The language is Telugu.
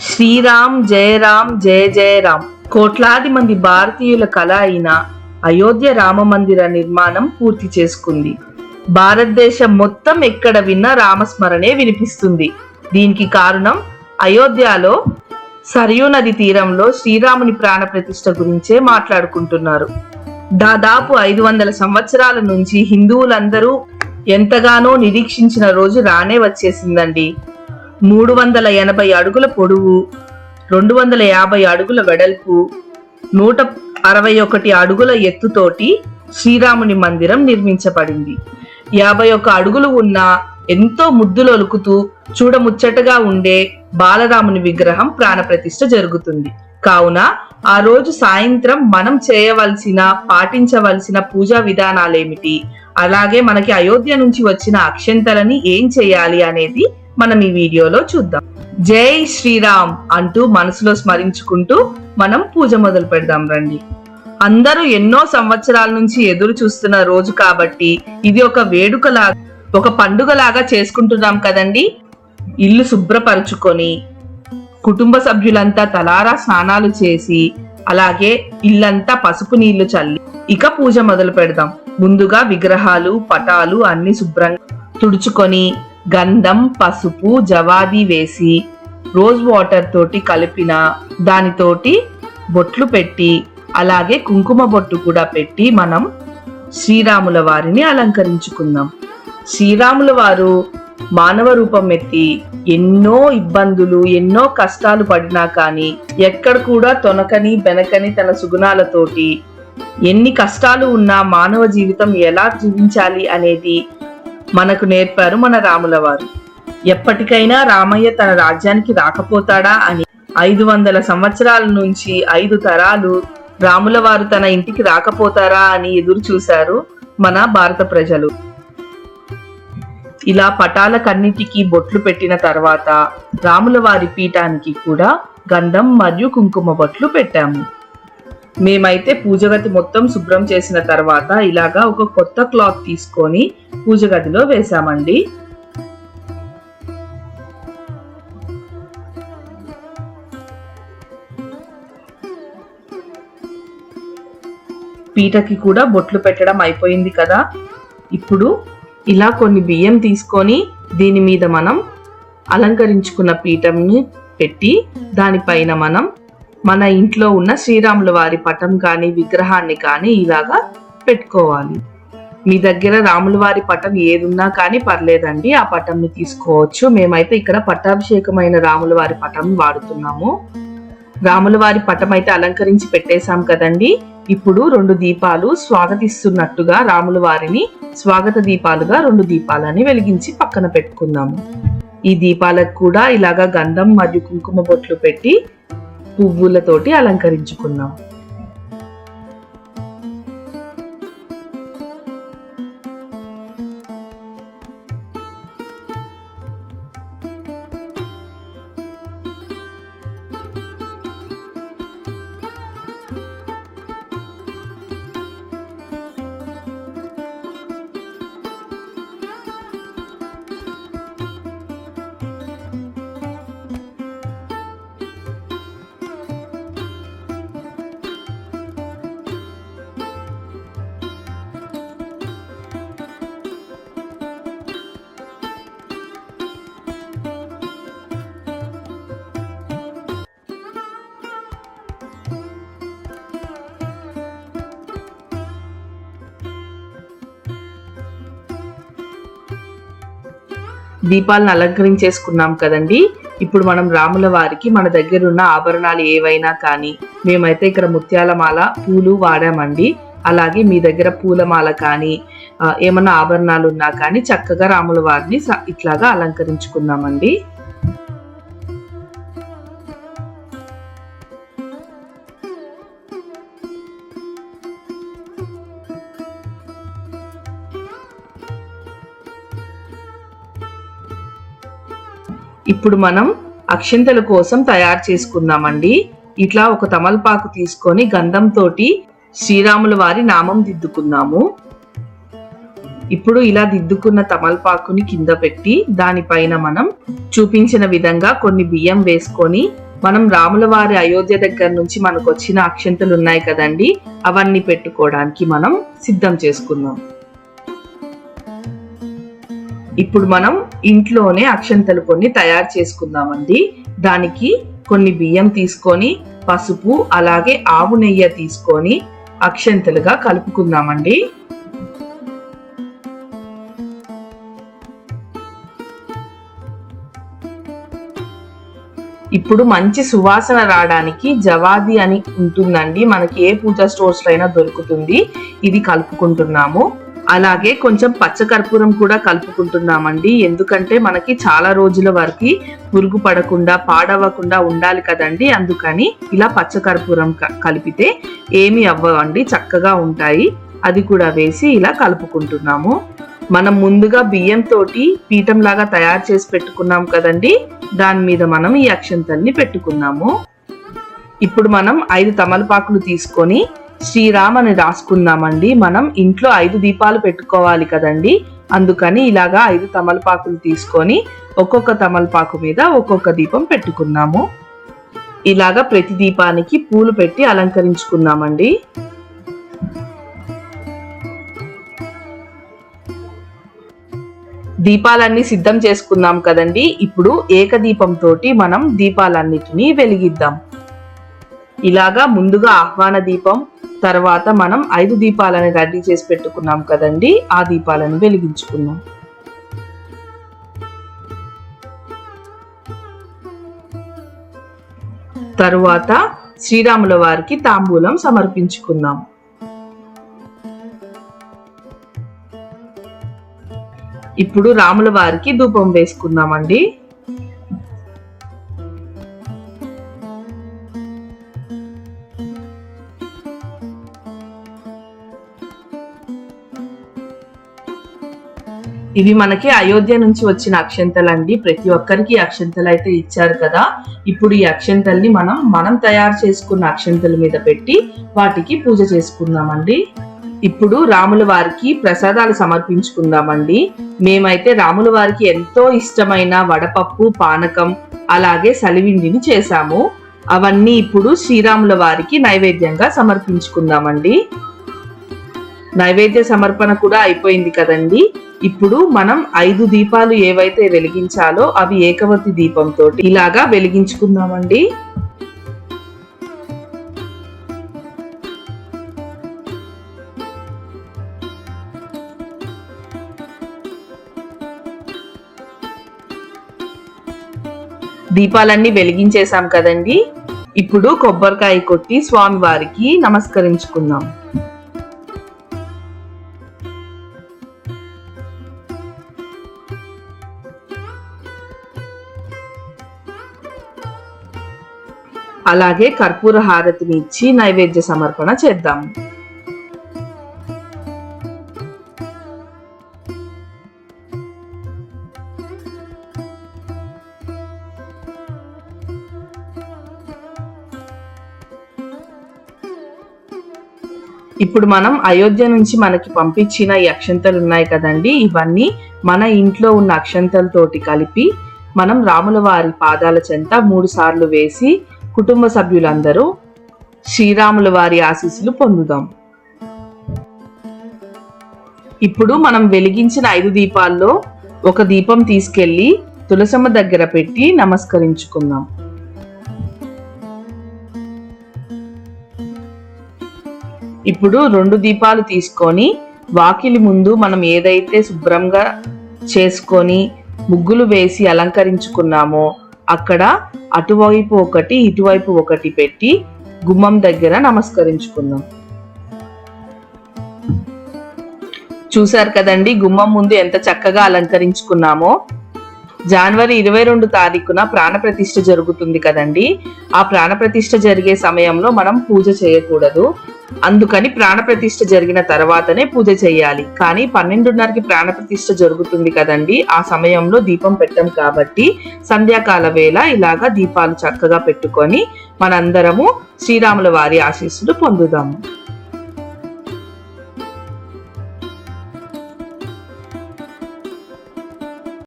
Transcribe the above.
శ్రీరామ్ జయరామ్ జయ జయరామ్. కోట్లాది మంది భారతీయుల కళ అయిన అయోధ్య రామ మందిర నిర్మాణం పూర్తి చేసుకుంది. భారతదేశం మొత్తం ఎక్కడ విన్నా రామస్మరణే వినిపిస్తుంది. దీనికి కారణం అయోధ్యలో సరియు నది తీరంలో శ్రీరాముని ప్రాణ ప్రతిష్ఠ గురించే మాట్లాడుకుంటున్నారు. దాదాపు ఐదు వందల సంవత్సరాల నుంచి హిందువులందరూ ఎంతగానో నిరీక్షించిన రోజు రానే వచ్చేసిందండి. మూడు వందల ఎనభై అడుగుల పొడవు రెండు వందల యాభై అడుగుల వెడల్పు నూట అరవై ఒకటి అడుగుల ఎత్తుతోటి శ్రీరాముని మందిరం నిర్మించబడింది. యాభై ఒక్క అడుగులు ఉన్న ఎంతో ముద్దులొలుకుతూ చూడముచ్చటగా ఉండే బాలరాముని విగ్రహం ప్రాణప్రతిష్ఠ జరుగుతుంది. కావున ఆ రోజు సాయంత్రం మనం చేయవలసిన పాటించవలసిన పూజా విధానాలేమిటి? అలాగే మనకి అయోధ్య నుంచి వచ్చిన అక్షంతలని ఏం చేయాలి అనేది మనం ఈ వీడియోలో చూద్దాం. జై శ్రీరామ్ అంటూ మనసులో స్మరించుకుంటూ మనం పూజ మొదలు పెడదాం రండి. అందరూ ఎన్నో సంవత్సరాల నుంచి ఎదురు చూస్తున్న రోజు కాబట్టి ఇది ఒక వేడుకలా ఒక పండుగలాగా చేసుకుంటున్నాం కదండి. ఇల్లు శుభ్రపరుచుకొని కుటుంబ సభ్యులంతా తలారా స్నానాలు చేసి అలాగే ఇల్లంతా పసుపు నీళ్ళు చల్లి ఇక పూజ మొదలు పెడదాం. ముందుగా విగ్రహాలు పటాలు అన్ని శుభ్రంగా తుడుచుకొని గంధం పసుపు జవాది వేసి రోజ్ వాటర్ తోటి కలిపిన దానితోటి బొట్లు పెట్టి అలాగే కుంకుమ బొట్టు కూడా పెట్టి మనం శ్రీరాముల వారిని అలంకరించుకుందాం. శ్రీరాముల వారు మానవ రూపం ఎత్తి ఎన్నో ఇబ్బందులు ఎన్నో కష్టాలు పడినా కానీ ఎక్కడ కూడా తొనకని బెనకని తన సుగుణాలతోటి ఎన్ని కష్టాలు ఉన్నా మానవ జీవితం ఎలా జీవించాలి అనేది మనకు నేర్పారు మన రాముల వారు ఎప్పటికైనా రామయ్య తన రాజ్యానికి రాకపోతాడా అని ఐదు వందల సంవత్సరాల నుంచి ఐదు తరాలు రాముల వారు తన ఇంటికి రాకపోతారా అని ఎదురు చూశారు మన భారత ప్రజలు. ఇలా పటాలకన్నిటికీ బొట్లు పెట్టిన తర్వాత రాముల వారి పీఠానికి కూడా గంధం మరియు కుంకుమ బొట్లు పెట్టాము. మేమైతే పూజ గది మొత్తం శుభ్రం చేసిన తర్వాత ఇలాగా ఒక కొత్త క్లాత్ తీసుకొని పూజ గదిలో వేసామండి పీటకి కూడా బొట్లు పెట్టడం అయిపోయింది కదా. ఇప్పుడు ఇలా కొన్ని బియ్యం తీసుకొని దీని మీద మనం అలంకరించుకున్న పీఠంని పెట్టి దానిపైన మనం మన ఇంట్లో ఉన్న శ్రీరాముల వారి పటం కానీ విగ్రహాన్ని కానీ ఇలాగా పెట్టుకోవాలి. మీ దగ్గర రాముల వారి పటం ఏదున్నా కానీ పర్లేదండి ఆ పటంని తీసుకోవచ్చు. మేమైతే ఇక్కడ పట్టాభిషేకమైన రాముల వారి పటం వాడుతున్నాము. రాముల వారి పటం అయితే అలంకరించి పెట్టేశాం కదండి. ఇప్పుడు రెండు దీపాలు స్వాగతిస్తున్నట్టుగా రాముల వారిని స్వాగత దీపాలుగా రెండు దీపాలని వెలిగించి పక్కన పెట్టుకుందాము. ఈ దీపాలకు కూడా ఇలాగా గంధం మరియు కుంకుమ బొట్లు పెట్టి పువ్వులతోటి అలంకరించుకున్నాం. దీపాలను అలంకరించేసుకున్నాం కదండి. ఇప్పుడు మనం రాముల వారికి మన దగ్గర ఉన్న ఆభరణాలు ఏవైనా కానీ మేమైతే ఇక్కడ ముత్యాల మాల పూలు వాడామండి. అలాగే మీ దగ్గర పూలమాల కానీ ఏమన్నా ఆభరణాలు ఉన్నా కానీ చక్కగా రాముల వారిని స- ఇట్లాగా అలంకరించుకుందామండి ఇప్పుడు మనం అక్షింతల కోసం తయారు చేసుకుందామండి. ఇట్లా ఒక తమలపాకు తీసుకొని గంధంతోటి శ్రీరాముల వారి నామం దిద్దుకుందాము. ఇప్పుడు ఇలా దిద్దుకున్న తమలపాకుని కింద పెట్టి దానిపైన మనం చూపించిన విధంగా కొన్ని బియ్యం వేసుకొని మనం రాముల వారి అయోధ్య దగ్గర నుంచి మనకు వచ్చిన అక్షంతలు ఉన్నాయి కదండి. అవన్నీ పెట్టుకోవడానికి మనం సిద్ధం చేసుకుందాం. ఇప్పుడు మనం ఇంట్లోనే అక్షంతలు కొన్ని తయారు చేసుకుందామండి. దానికి కొన్ని బియ్యం తీసుకొని పసుపు అలాగే ఆవు నెయ్యి తీసుకొని అక్షంతలుగా కలుపుకుందామండి. ఇప్పుడు మంచి సువాసన రావడానికి జవాది అని ఉంటుందండి. మనకి ఏ పూజా స్టోర్స్లో అయినా దొరుకుతుంది. ఇది కలుపుకుంటున్నాము. అలాగే కొంచెం పచ్చకర్పూరం కూడా కలుపుకుంటున్నామండి. ఎందుకంటే మనకి చాలా రోజుల వరకు పురుగు పడకుండా పాడవకుండా ఉండాలి కదండి. అందుకని ఇలా పచ్చకర్పూరం కలిపితే ఏమి అవ్వవండి చక్కగా ఉంటాయి. అది కూడా వేసి ఇలా కలుపుకుంటున్నాము. మనం ముందుగా బియ్యం తోటి తయారు చేసి పెట్టుకున్నాం కదండి. దాని మీద మనం ఈ అక్షంతల్ని పెట్టుకున్నాము. ఇప్పుడు మనం ఐదు తమలపాకులు తీసుకొని శ్రీరామ్ అని రాసుకుందామండి. మనం ఇంట్లో ఐదు దీపాలు పెట్టుకోవాలి కదండి. అందుకని ఇలాగా ఐదు తమలపాకులు తీసుకొని ఒక్కొక్క తమలపాకు మీద ఒక్కొక్క దీపం పెట్టుకున్నాము. ఇలాగా ప్రతి దీపానికి పూలు పెట్టి అలంకరించుకున్నామండి దీపాలన్నీ సిద్ధం చేసుకున్నాం కదండి. ఇప్పుడు ఏకదీపంతో మనం దీపాలన్నిటినీ వెలిగిద్దాం. ఇలాగా ముందుగా ఆహ్వాన దీపం తర్వాత మనం ఐదు దీపాలను రెడీ చేసి పెట్టుకున్నాం కదండి ఆ దీపాలను వెలిగించుకున్నాం తరువాత శ్రీరాముల వారికి తాంబూలం సమర్పించుకున్నాం ఇప్పుడు రాముల వారికి ధూపం వేసుకుందామండి. ఇవి మనకి అయోధ్య నుంచి వచ్చిన అక్షంతలండి. ప్రతి ఒక్కరికి అక్షంతలు అయితే ఇచ్చారు కదా. ఇప్పుడు ఈ అక్షంతల్ని మనం మనం తయారు చేసుకున్న అక్షంతల మీద పెట్టి వాటికి పూజ చేసుకుందామండి. ఇప్పుడు రాముల వారికి ప్రసాదాలు సమర్పించుకుందామండి. మేమైతే రాముల వారికి ఎంతో ఇష్టమైన వడపప్పు పానకం అలాగే సలివిండిని చేశాము. అవన్నీ ఇప్పుడు శ్రీరాముల వారికి నైవేద్యంగా సమర్పించుకుందామండి. నైవేద్య సమర్పణ కూడా అయిపోయింది కదండి. ఇప్పుడు మనం ఐదు దీపాలు ఏవైతే వెలిగించాలో అవి ఏకవతి దీపంతో ఇలాగా వెలిగించుకుందామండి. దీపాలన్నీ వెలిగించేశాం కదండి. ఇప్పుడు కొబ్బరికాయ కొట్టి స్వామి వారికి నమస్కరించుకుందాం. అలాగే కర్పూర హారతిని ఇచ్చి నైవేద్య సమర్పణ చేద్దాం. ఇప్పుడు మనం అయోధ్య నుంచి మనకి పంపించిన ఈ అక్షంతలు ఉన్నాయి కదండి. ఇవన్నీ మన ఇంట్లో ఉన్న అక్షంతలతోటి కలిపి మనం రాముల వారి పాదాల చెంత మూడు సార్లు వేసి కుటుంబ సభ్యులందరూ శ్రీరాముల వారి ఆశీస్సులు పొందుదాం. ఇప్పుడు మనం వెలిగించిన ఐదు దీపాల్లో ఒక దీపం తీసుకెళ్ళి తులసమ్మ దగ్గర పెట్టి నమస్కరించుకుందాం. ఇప్పుడు రెండు దీపాలు తీసుకొని వాకిలి ముందు మనం ఏదైతే శుభ్రంగా చేసుకొని ముగ్గులు వేసి అలంకరించుకున్నామో అక్కడ అటువైపు ఒకటి ఇటువైపు ఒకటి పెట్టి గుమ్మం దగ్గర నమస్కరించుకుందాం. చూశారు కదండి గుమ్మం ముందు ఎంత చక్కగా అలంకరించుకున్నామో? జనవరి ఇరవై రెండు తారీఖున ప్రాణప్రతిష్ఠ జరుగుతుంది కదండి. ఆ ప్రాణప్రతిష్ఠ జరిగే సమయంలో మనం పూజ చేయకూడదు. అందుకని ప్రాణప్రతిష్ఠ జరిగిన తర్వాతనే పూజ చేయాలి. కానీ పన్నెండున్నరకి ప్రాణప్రతిష్ఠ జరుగుతుంది కదండి. ఆ సమయంలో దీపం పెట్టం కాబట్టి సంధ్యాకాల వేళ ఇలాగా దీపాలు చక్కగా పెట్టుకొని మనందరము శ్రీరాముల వారి ఆశీస్సులు పొందుదాము.